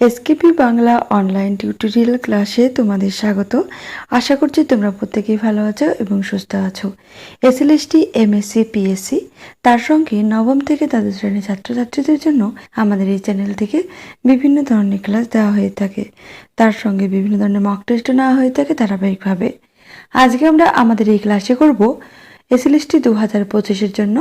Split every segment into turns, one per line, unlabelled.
এসকেপি Bangla online tutorial ক্লাসে তোমাদের স্বাগত। আশা করছি তোমরা প্রত্যেকেই ভালো আছো এবং সুস্থ আছো। এসএলএসটি এমএসসি পিএসসি তার সঙ্গে নবম থেকে তাদের শ্রেণির ছাত্রছাত্রীদের জন্য আমাদের এই চ্যানেল থেকে বিভিন্ন ধরনের ক্লাস দেওয়া হয়ে থাকে। তার সঙ্গে বিভিন্ন ধরনের মক টেস্টও নেওয়া হয়ে থাকে ধারাবাহিকভাবে। আজকে আমরা আমাদের এই ক্লাসে করব এসএলএসটি দু হাজার পঁচিশের জন্য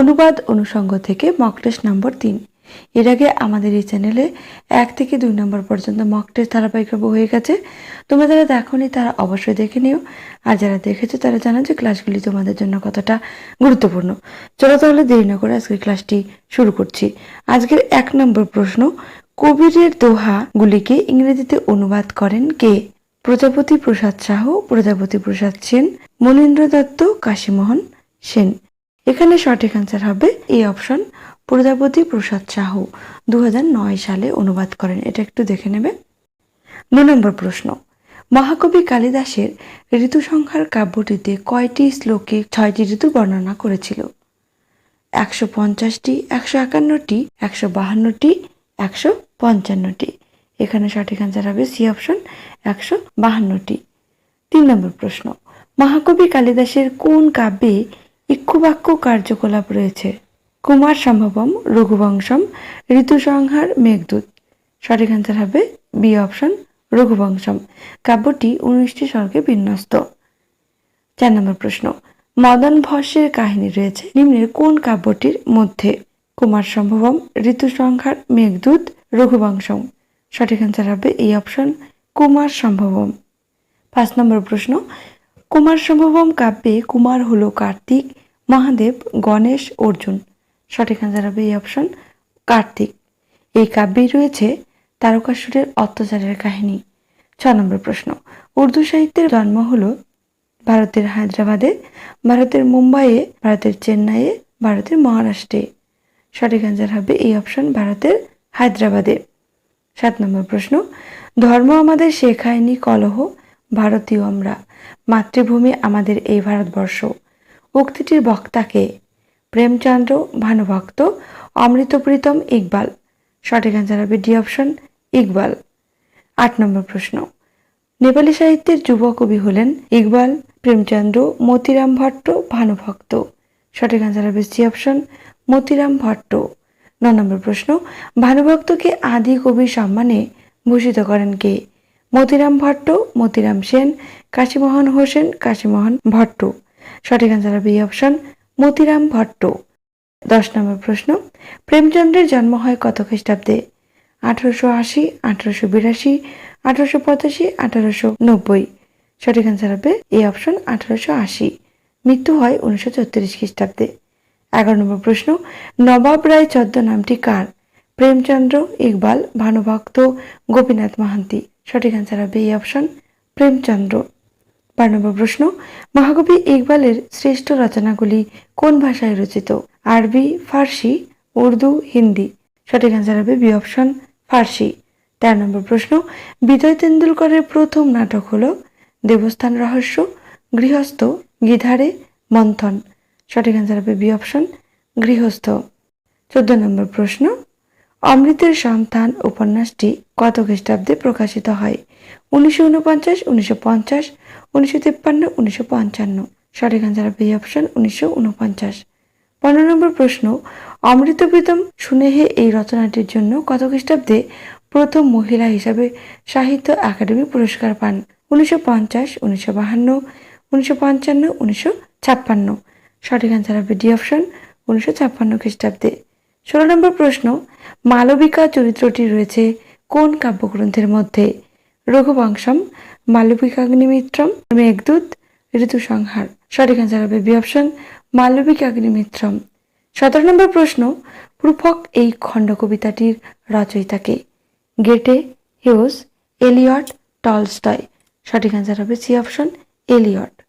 অনুবাদ অনুষঙ্গ থেকে মক টেস্ট নম্বর তিন। এর আগে আমাদের এই চ্যানেলে এক থেকে দুই নম্বর পর্যন্ত মক টেস্ট ধারাবাহিকভাবে হয়ে গেছে। তোমরা যারা দেখোনি, তারা অবশ্যই দেখে নিও। আর যারা দেখেছ, তারা জানো যে ক্লাসগুলি তোমাদের জন্য কতটা গুরুত্বপূর্ণ। চলো তাহলে দেরি না করে আজকের ক্লাসটি শুরু করছি। আজকের এক নম্বর প্রশ্ন, কবিরের দোহাগুলিকে ইংরেজিতে অনুবাদ করেন কে? প্রজাপতি প্রসাদ সাহু প্রজাপতি প্রসাদ সেন, মনীন্দ্র দত্ত, কাশীমোহন সেন। এখানে সঠিক অ্যান্সার হবে এই অপশন প্রজাপতি প্রসাদ সাহু দু হাজার নয় সালে অনুবাদ করেন। এটা একটু দেখে নেবে। দু নম্বর প্রশ্ন। মহাকবি কালিদাসের ঋতু সংখ্যার কাব্যটিতে কয়টি শ্লোকে ছয়টি ঋতু বর্ণনা করেছিল? একশো পঞ্চাশটি, একশো একান্নটি, একশো বাহান্নটি, একশো পঞ্চান্নটি। এখানে সঠিক অ্যান্সার হবে সি অপশন একশো বাহান্নটি। তিন নম্বর প্রশ্ন। মহাকবি কালিদাসের কোন কাব্যে ইক্ষুবাক্য কার্যকলাপ রয়েছে? কুমার সম্ভবম রঘুবংশম, ঋতুসংহার, মেঘদূত। সঠিক অ্যান্সার হবে বি অপশন রঘুবংশম। কাব্যটি উনিশটি স্বর্গে বিন্যস্ত। চার নম্বর প্রশ্ন, মদন ভস্যের কাহিনী রয়েছে। নিম্নের কোন কাব্যটির মধ্যে? কুমার সম্ভবম ঋতুসংহার, মেঘদূত, রঘুবংশম। সঠিক অ্যান্সার হবে এই অপশন কুমার সম্ভবম পাঁচ নম্বর প্রশ্ন কুমার সম্ভবম কাব্যে কুমার হলো কার্তিক, মহাদেব, গণেশ, অর্জুন। সঠিক অ্যান্সার হবে এই অপশন কার্তিক। এই কাব্যেই রয়েছে তারকাসুরের অত্যাচারের কাহিনী। ছ নম্বর প্রশ্ন, উর্দু সাহিত্যের জন্ম হলো ভারতের হায়দ্রাবাদে, ভারতের মুম্বাইয়ে, ভারতের চেন্নাইয়ে, ভারতের মহারাষ্ট্রে। সঠিক অ্যান্সার হবে এই অপশন ভারতের হায়দ্রাবাদে। সাত নম্বর প্রশ্ন, ধর্ম আমাদের শেখায়নি কলহ, ভারতীয় আমরা। মাতৃভূমি আমাদের এই ভারতবর্ষ। উক্তিটির বক্তাকে প্রেমচন্দ্র ভানুভক্ত অমৃতপ্রীতম ইকবাল। সঠিক অ্যান্সার হবে ডি অপশন ইকবাল। আট নম্বর প্রশ্ন। নেপালি সাহিত্যের যুব কবি হলেন ইকবাল, প্রেমচন্দ্র, মতিরাম ভট্ট ভানুভক্ত। সঠিক অ্যান্সার হবে সি অপশন মতিরাম ভট্ট। ন নম্বর প্রশ্ন, ভানুভক্তকে আদি কবি সম্মানে ভূষিত করেন কে? মতিরাম ভট্ট, মতিরাম সেন, কাশীমোহন হোসেন, কাশীমোহন ভট্ট। সঠিক অ্যান্সার হবে এই অপশন মতিরাম ভট্ট। দশ নম্বর প্রশ্ন, প্রেমচন্দ্রের জন্ম হয় কত খ্রিস্টাব্দে? আঠারোশো আশি, আঠারোশো বিরাশি, আঠারোশো পঁচাশি, আঠারোশো নব্বই। সঠিক অ্যান্সার হবে এই অপশন আঠারোশো আশি। মৃত্যু হয় উনিশশো চৌত্রিশ খ্রিস্টাব্দে। এগারো নম্বর প্রশ্ন, নবাব রায় চদ্দ নামটি কার? প্রেমচন্দ্র, ইকবাল, ভানুভক্ত, গোপীনাথ মাহান্তি। সঠিক অ্যান্সার হবে এই অপশন প্রেমচন্দ্র। বারো নম্বর প্রশ্ন, মহাকবি ইকবালের শ্রেষ্ঠ রচনাগুলি কোন ভাষায় রচিত? আরবি, ফার্সি, উর্দু, হিন্দি। সঠিক অ্যান্সার হবে বি অপশন ফার্সি। তেরো নম্বর প্রশ্ন, বিজয় তেন্ডুলকরের প্রথম নাটক হল দেবস্থান রহস্য, গৃহস্থ, গিধারে, মন্থন। সঠিক অ্যান্সার হবে বি অপশন গৃহস্থ। চোদ্দ নম্বর প্রশ্ন, অমৃতের সন্তান উপন্যাসটি কত খ্রিস্টাব্দে প্রকাশিত হয়? উনিশশো উনপঞ্চাশ উনিশশো পঞ্চাশ উনিশশো তিপ্পান্ন, উনিশশো পঞ্চান্ন। সঠিক হবে এই অপশন উনিশশো উনপঞ্চাশ। পনেরো নম্বর প্রশ্ন, অমৃত প্রীতম সুনেহে এই রচনাটির জন্য কত খ্রিস্টাব্দে প্রথম মহিলা হিসাবে সাহিত্য একাডেমি পুরস্কার পান? উনিশশো পঞ্চাশ, উনিশশো বাহান্ন, উনিশশো পঞ্চান্ন, উনিশশো ছাপ্পান্ন। সঠিক অ্যান্সার হবে ডি অপশন উনিশশো ছাপ্পান্ন খ্রিস্টাব্দে। ষোলো নম্বর প্রশ্ন, মালবিকা চরিত্রটি রয়েছে কোন কাব্যগ্রন্থের মধ্যে? রঘুবংশম মালবিকাগ্নিমিত্রম মেঘদূত, ঋতুসংহার। সঠিক অ্যান্সার হবে বি অপশন মালবিকাগ্নিমিত্রম সতেরো নম্বর প্রশ্ন রূপক এই খণ্ড কবিতাটির রচয়িতাকে? Goethe, Hughes, Eliot, Tolstoy. সঠিক অ্যান্সার হবে সি অপশন এলিয়ট।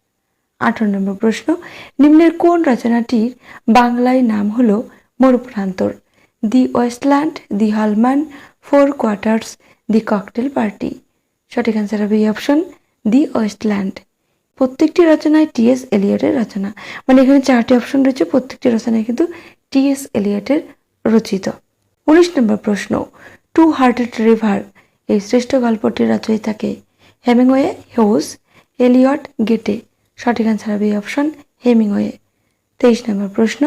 আঠারো নম্বর প্রশ্ন, নিম্নের কোন রচনাটির বাংলায় নাম হল মরুপ্রান্তর? The Waste Land, The Hollow Men, Four Quartets, The Cocktail Party. সঠিক অ্যান্সার হবে এই অপশন দি ওয়েস্টল্যান্ড। প্রত্যেকটি রচনায় টিএস এলিয়টের রচনা। মানে এখানে চারটি অপশন রয়েছে, প্রত্যেকটি রচনায় কিন্তু টিএস এলিয়টের রচিত। উনিশ নম্বর প্রশ্ন টু হার্টেড রিভার এই শ্রেষ্ঠ গল্পটির রচয়িতাকে হেমিংওয়ে হিউজ এলিয়ট গেটে। সঠিক অ্যান্সার হবে এই অপশন হেমিংওয়ে। তেইশ নম্বর প্রশ্ন,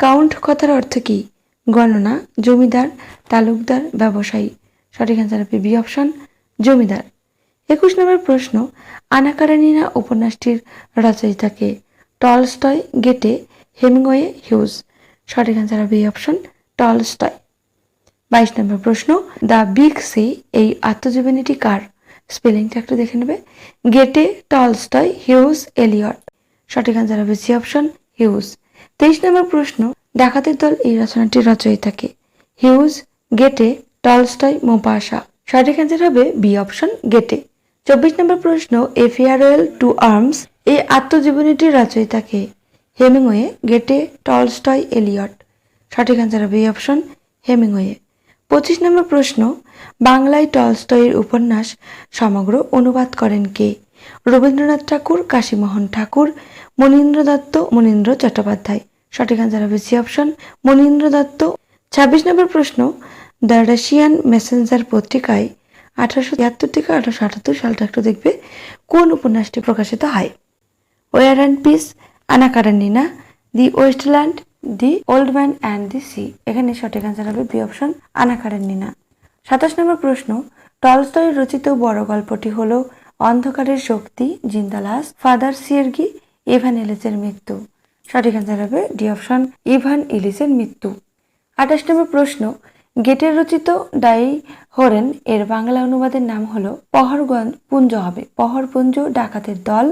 কাউন্ট কথার অর্থ কি? গণনা, জমিদার, তালুকদার, ব্যবসায়ী। সঠিক অ্যান্সার হবে বি অপশন জমিদার। একুশ নম্বর প্রশ্ন আনাকারানিনা উপন্যাসটির রচয়িতাকে টলস্টয় গেটে হেমিংওয়ে হিউজ। সঠিক অ্যান্সার হবে অপশন টলস্টয়। বাইশ নম্বর প্রশ্ন, দ্য বিগ সি, এই আত্মজীবনীটি কার? স্পেলিংটা একটু দেখে নেবে। Goethe Tolstoy Hughes Eliot. সঠিক অ্যান্সার হবে সি অপশন হিউজ। তেইশ নম্বর প্রশ্ন ডাকাতের দল এই রচনাটির রচয়িতাকে। হিউজ, গেটে, টলস্টয়, মোপাসা। সঠিক অ্যান্সার হবে বি অপশন গেটে। চব্বিশ নম্বর প্রশ্ন এ ফেয়ারওয়েল টু আর্মস এই আত্মজীবনীটির রচয়িতাকে হেমিংওয়ে গেটে টলস্টয় এলিয়ট সঠিক অ্যান্সার হবে এই অপশন হেমিংওয়ে পঁচিশ নম্বর প্রশ্ন, বাংলায় টলস্টয়ের উপন্যাস সমগ্র অনুবাদ করেন কে? রবীন্দ্রনাথ ঠাকুর, কাশীমোহন ঠাকুর, মনীন্দ্র দত্ত, মনীন্দ্র চট্টোপাধ্যায়। সঠিক অ্যান্সার হবে সি অপশন মনীন্দ্র দত্ত। ছাব্বিশ নম্বর প্রশ্ন, দ্য রাশিয়ান মেসেঞ্জার পত্রিকায় আঠারোশো তিয়াত্তর থেকে আঠারোশো আটাত্তর সালটা একটু দেখবে কোন উপন্যাসটি প্রকাশিত হয়। War and Peace Anna Karenina The Waste Land, The Old Man and the Sea. এখানে সঠিক অ্যান্সার হবে বি অপশন আনাকারানিনা সাতাশ নম্বর প্রশ্ন, টলস্টয়ের রচিত বড় গল্পটি হল অন্ধকারের শক্তি জিন্দালাস ফাদার সিয়ের্গি, ইভান এলিসের মৃত্যু। সঠিক অ্যান্সার হবে ডি অপশন ইভান ইলিসের মৃত্যু। আঠাশ নম্বর প্রশ্ন গেটের রচিত ডাই হরেন এর বাংলা অনুবাদের নাম হলো পহরগঞ্জ পুঞ্জ হবে। পহরপুঞ্জ ডাকাতের দল।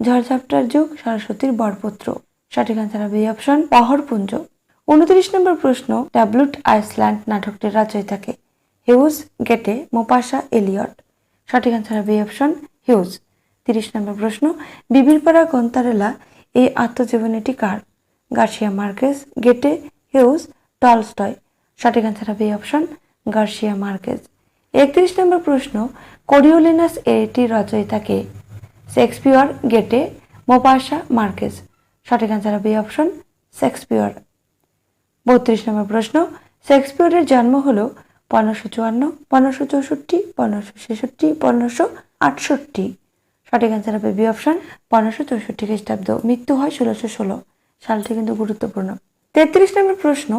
ঝড়ঝাপটার যুগ সরস্বতীর বরপুত্র। সঠিক আনসার হবে এই অপশন পহরপুঞ্জ উনত্রিশ নম্বর প্রশ্ন ট্যাবলুট আইসল্যান্ড নাটকটির রচয়িতাকে। হিউজ গেটে মোপাসা এলিয়ট। সঠিক আনসার হবে এই অপশন হিউজ। তিরিশ নম্বর প্রশ্ন, বিবিরপাড়া গন্তারেলা এই আত্মজীবনীটি কার? Garcia Marquez, Goethe Hughes Tolstoy. সঠিক আনসার হবে অপশন গার্সিয়া মার্কেজ একত্রিশ নম্বর প্রশ্ন কোরিওলিনাস এটির রচয়িতাকে শেক্সপিয়র গেটে মোপাসা মার্কেজ সঠিক আনসার হবে অপশন শেক্সপিয়র বত্রিশ নম্বর প্রশ্ন শেক্সপিয়রের জন্ম হলো পনেরোশো চুয়ান্ন, পনেরোশো চৌষট্টি, পনেরোশো ছেষট্টি, পনেরোশো আটষট্টি। সঠিক অ্যান্সার হবে বি অপশন পনেরোশো চৌষট্টি খ্রিস্টাব্দ। মৃত্যু হয় ষোলোশো ষোলো। সালটি কিন্তু গুরুত্বপূর্ণ। তেত্রিশ নম্বর প্রশ্ন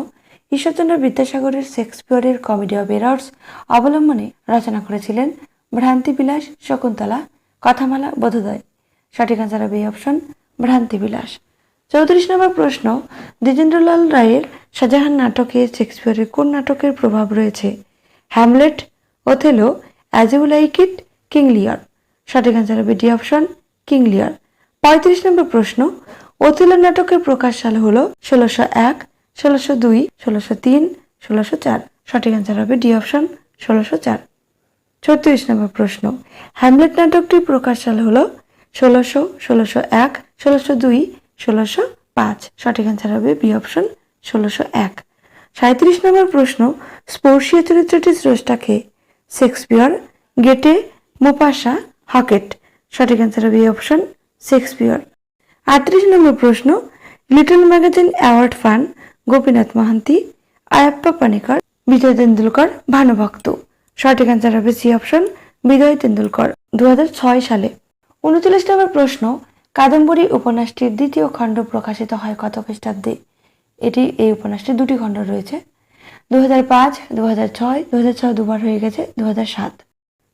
ঈশ্বরচন্দ্র বিদ্যাসাগরের শেক্সপিয়রের কমেডি অফ এরার্স অবলম্বনে রচনা করেছিলেন ভ্রান্তিবিলাস শকুন্তলা, কথামালা বোধোদয়। সঠিক অ্যান্সার হবে এই অপশন ভ্রান্তিবিলাস। চৌত্রিশ নম্বর প্রশ্ন, দ্বিজেন্দ্রলাল রায়ের শাহজাহান নাটকে শেক্সপিয়রের কোন নাটকের প্রভাব রয়েছে? Hamlet, Othello, As You Like It King সঠিক অ্যান্সার হবে ডি অপশন কিং লিয়ার। পঁয়ত্রিশ নম্বর প্রশ্ন ওথেলো নাটকের প্রকাশ সাল হল ষোলোশো এক ষোলোশো দুই, ষোলোশো তিন, ষোলোশো চার। সঠিক অ্যান্সার হবে ডি অপশন ষোলোশো চার। ছত্রিশ নম্বর প্রশ্ন হ্যামলেট নাটকটির প্রকাশ সাল হলো ষোলোশো ষোলোশো এক, ষোলোশো দুই, ষোলোশো পাঁচ। সঠিক অ্যান্সার হবে বি অপশন ষোলোশো এক। সাঁত্রিশ নম্বর প্রশ্ন, স্পর্শীয় চরিত্রটির স্রষ্টাকে শেক্সপিয়র, গেটে, মোপাসা, হকেট। সঠিক অ্যান্সার হবে অপশন শেক্সপিয়র। আটত্রিশ নম্বর প্রশ্ন, লিটল ম্যাগাজিন অ্যাওয়ার্ড ফান গোপীনাথ মহান্তি, আয়াপ্পা পানিকর, বিজয় তেন্ডুলকর ভানুভক্ত সঠিক অ্যান্সার হবে সি অপশন বিজয় তেন্ডুলকর, দুহাজার ছয় সালে। উনচল্লিশ নম্বর প্রশ্ন, কাদম্বরী উপন্যাসটির দ্বিতীয় খণ্ড প্রকাশিত হয় কত খ্রিস্টাব্দে? এটি, এই উপন্যাসটির দুটি খণ্ড রয়েছে। দু হাজার পাঁচ দু হাজার ছয় দু হাজার ছয় দুবার হয়ে গেছে দু হাজার সাত।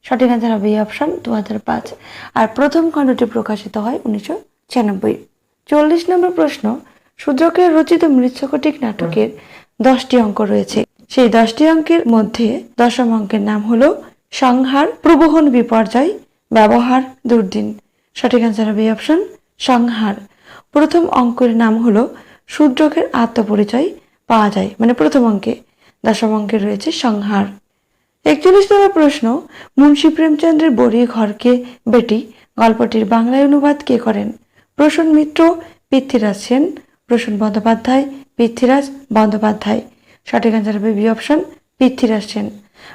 সঠিক অ্যান্সার হবে এই অপশন দু হাজার পাঁচ। আর প্রথম খণ্ডটি প্রকাশিত হয় উনিশশো ছিয়ানব্বই। চল্লিশ নম্বর প্রশ্ন সূর্যকের রচিত মৃচ্ছকটিক নাটকের দশটি অঙ্ক রয়েছে। সেই দশটি অঙ্কের মধ্যে দশম অঙ্কের নাম হলো সংহার, প্রবহন বিপর্যয়, ব্যবহার দুর্দিন। সঠিক অ্যান্সার হবে অপশন সংহার। প্রথম অঙ্কের নাম হলো সূর্যকের আত্মপরিচয় পাওয়া যায় মানে প্রথম অঙ্কে। দশম অঙ্কে রয়েছে সংহার। একচল্লিশ নম্বর প্রশ্ন, মুন্সী প্রেমচন্দ্রের বড়ি ঘরকে বেটি, গল্পটির বাংলায় অনুবাদ কে করেন? প্রসূন মিত্র, পৃথ্বীরাজ সেন প্রসূন বন্দ্যোপাধ্যায়, পৃথ্বীরাজ বন্দ্যোপাধ্যায়। সঠিক অ্যান্সার হবে বি অপশন পৃথ্বীরাজ সেন।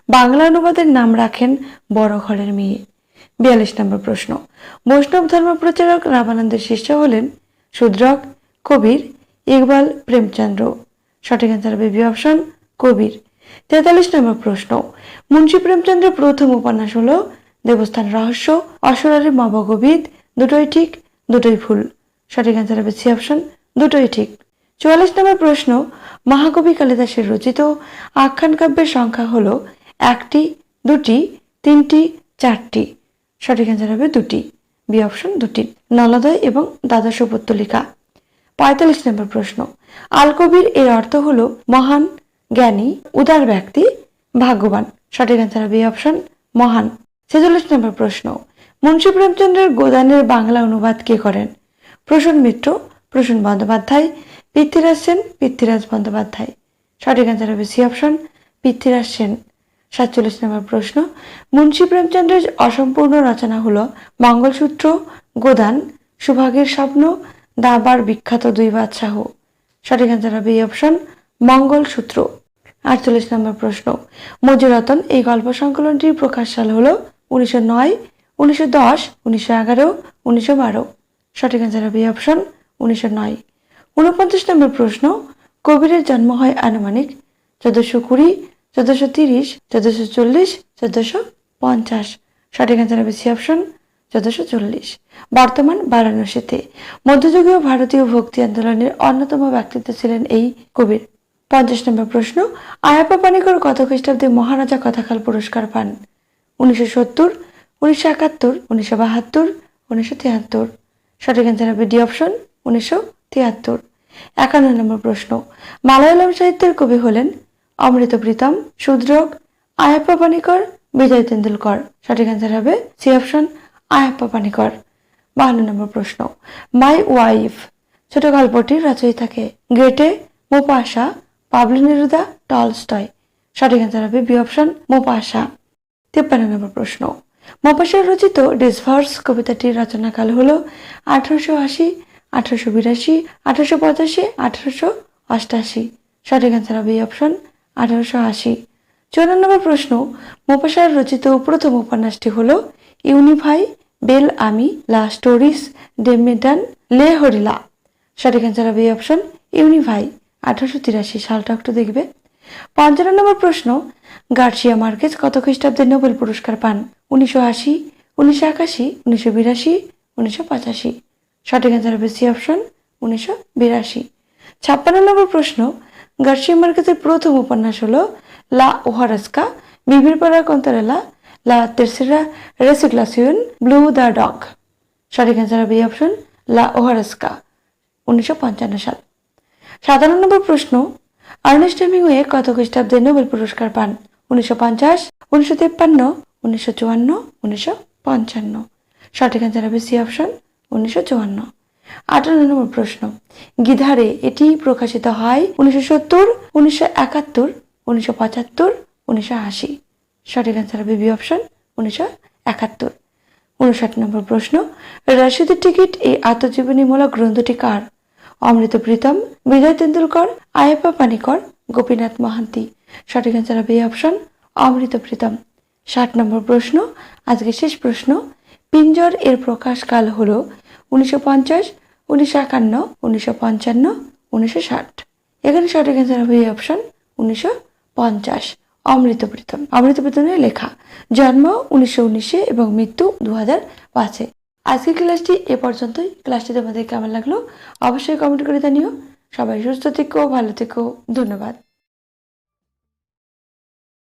বাংলা অনুবাদের নাম রাখেন বড় ঘরের মেয়ে। বিয়াল্লিশ নম্বর প্রশ্ন। বৈষ্ণব ধর্ম প্রচারক রামানন্দের শিষ্য হলেন শূদ্রক কবির ইকবাল প্রেমচন্দ্র। সঠিক অ্যান্সার হবে বি অপশন কবির। তেতাল্লিশ নম্বর প্রশ্ন। মুন্সী প্রেমচন্দ্রের প্রথম উপন্যাস হল দেবস্থান রহস্য, অসরারি মবগবিদ, দুটোই ঠিক, দুটোই ভুল। সঠিক অ্যান্সার হবে সি অপশন দুটোই ঠিক। চুয়াল্লিশ নম্বর প্রশ্ন, মহাকবি কালিদাসের রচিত আখ্যান কাব্যের সংখ্যা হল একটি, দুটি, তিনটি, চারটি। সঠিক অ্যান্সার হবে দুটি। বি অপশন দুটি। নলদয় এবং দ্বাদশ উপত্যলিকা। পঁয়তাল্লিশ নম্বর প্রশ্ন, আলকবির এর অর্থ হল মহান, জ্ঞানী, উদার ব্যক্তি, ভাগ্যবান। সঠিক অ্যান্সার বি অপশন মহান। ছেচল্লিশ নম্বর প্রশ্ন, মুন্সী প্রেমচন্দ্রের গোদানের বাংলা অনুবাদ কে করেন? প্রসূন মিত্র প্রসূন বন্দ্যোপাধ্যায়, পৃথ্বীরাজ সেন, পৃথ্বীরাজ বন্দ্যোপাধ্যায়। সঠিক অ্যান্সার হবে সি অপশন পৃথ্বীরাজ সেন। সাতচল্লিশ নম্বর প্রশ্ন, মুন্সী প্রেমচন্দ্রের অসম্পূর্ণ রচনা হলো মঙ্গলসূত্র, গোদান, সুভাগের স্বপ্ন, দাবার বিখ্যাত দুই বাদশাহ। সঠিক অ্যান্সার হবে এই অপশন মঙ্গলসূত্র। আটচল্লিশ নম্বর প্রশ্ন মজুরতন এই গল্প সংকলনটির প্রকাশ সাল হলো উনিশশো নয়, উনিশশো দশ, উনিশশো এগারো, উনিশশো বারো। সঠিক অ্যান্সার হবে এই অপশন উনিশশো নয়। উনপঞ্চাশ নম্বর প্রশ্ন, কবিরের জন্ম হয় আনুমানিক চোদ্দশো কুড়ি, চোদ্দশো তিরিশ, চোদ্দশো চল্লিশ, চোদ্দশো পঞ্চাশ। সঠিক অ্যান্সার হবে সি অপশন, চোদ্দশো চল্লিশ। বর্তমান বারাণসীতে মধ্যযুগীয় ভারতীয় ভক্তি আন্দোলনের অন্যতম ব্যক্তিত্ব ছিলেন এই কবির। পঞ্চাশ নম্বর প্রশ্ন আয়াপা পানিকর কত খ্রিস্টাব্দে মহারাজা কথাকাল পুরস্কার পান? উনিশশো সত্তর, উনিশশো একাত্তর, উনিশশো বাহাত্তর, উনিশশো তিয়াত্তর। সঠিক অ্যান্সার হবে ডি অপশন উনিশশো তিয়াত্তর। একান্ন নম্বর প্রশ্ন। মালায়ালাম সাহিত্যের কবি হলেন অমৃত প্রীতম শূদ্রক আয়াপ্পা পানিকর, বিজয় তেন্ডুলকর। সঠিক অ্যান্সার হবে সি অপশন আয়াপ্পা পানিকর। বাহান্ন নম্বর প্রশ্ন। My wife. ছোট গল্পটির রচয়িতাকে Goethe Maupassant Pablo Neruda, Tolstoy. সঠিক অ্যান্সার হবে বি অপশন মোপাসা তিপ্পান্ন নম্বর প্রশ্ন। মপাসার রচিত ডিসভার্স কবিতাটির রচনাকাল হল আঠারোশো আশি আঠারোশো বিরাশি, আঠারোশো পঁচাশি, আঠারোশো অষ্টাশি। সঠিক অ্যান্সার হবে এই অপশন আঠারোশো আশি। চৌরান্ন নম্বর প্রশ্ন, মোপাসার রচিত প্রথম উপন্যাসটি হল ইউনিফাই, বেল আমি, লা স্টোরিস ডেমিডান লে হরিলা। সঠিক অ্যান্সার হবে এই অপশন ইউনিফাই, আঠারোশো তিরাশি। সালটা একটু দেখবে। পঞ্চান্ন নম্বর প্রশ্ন, গার্সিয়া মার্কেজ কত খ্রিস্টাব্দে নোবেল পুরস্কার পান? উনিশশো আশি, উনিশশো একাশি, উনিশশো বিরাশি, উনিশশো পঁচাশি। সঠিক অ্যান্সার হবে সি অপশন উনিশশো বিরাশি। ছাপ্পান্ন নম্বর প্রশ্ন, গার্সিয়া মার্কেজের প্রথম উপন্যাস হলো লা ওহারাস্কা, বিবির পাড়া কন্তরেলা লা তেরসেরা রেসিগ্লাসিয়ন, ব্লু দ্য ডগ। সঠিক অ্যান্সার হবে অপশন লা ওহারাস্কা, উনিশশো পঞ্চান্ন সাল। সাতান্ন নম্বর প্রশ্ন, আর্নেস্ট হেমিংওয়ে কত খ্রিস্টাব্দে নোবেল পুরস্কার পান? উনিশশো পঞ্চাশ, উনিশশো তেপ্পান্ন, উনিশশো চুয়ান্ন, উনিশশো পঞ্চান্ন। সঠিক অ্যান্সার হবে সি অপশন উনিশশো নম্বর প্রশ্ন। গিধারে এটি প্রকাশিত হয় উনিশশো সত্তর, উনিশশো একাত্তর, উনিশশো পঁচাত্তর, উনিশশো আশি। সঠিক অ্যান্সার হবে বি অপশন উনিশশো একাত্তর। উনষাট নম্বর প্রশ্ন, রশিদের টিকিট এই আত্মজীবনীমূলক গ্রন্থটি কার? অমৃত প্রীতম, বিজয় তেন্ডুলকর আয়েপা পানিকর, গোপীনাথ মহান্তি। সঠিক অ্যান্সার হবে এই অপশন অমৃত প্রীতম। ষাট নম্বর প্রশ্ন আজকে শেষ প্রশ্ন পিঞ্জর এর প্রকাশকাল হল উনিশশো পঞ্চাশ, উনিশশো একান্ন, উনিশশো পঞ্চান্ন, উনিশশো ষাট। এখানে সঠিক অ্যান্সার হবে অপশন উনিশশো পঞ্চাশ। অমৃত প্রীতম। অমৃত প্রীতমের লেখা, জন্ম উনিশশো উনিশে এবং মৃত্যু দু হাজার পাঁচে। আজকের ক্লাসটি এ পর্যন্তই। ক্লাসটি তোমাদের কেমন লাগল? অবশ্যই কমেন্ট করে জানিও। সবাই সুস্থ থেকো, ভালো থেকো। ধন্যবাদ।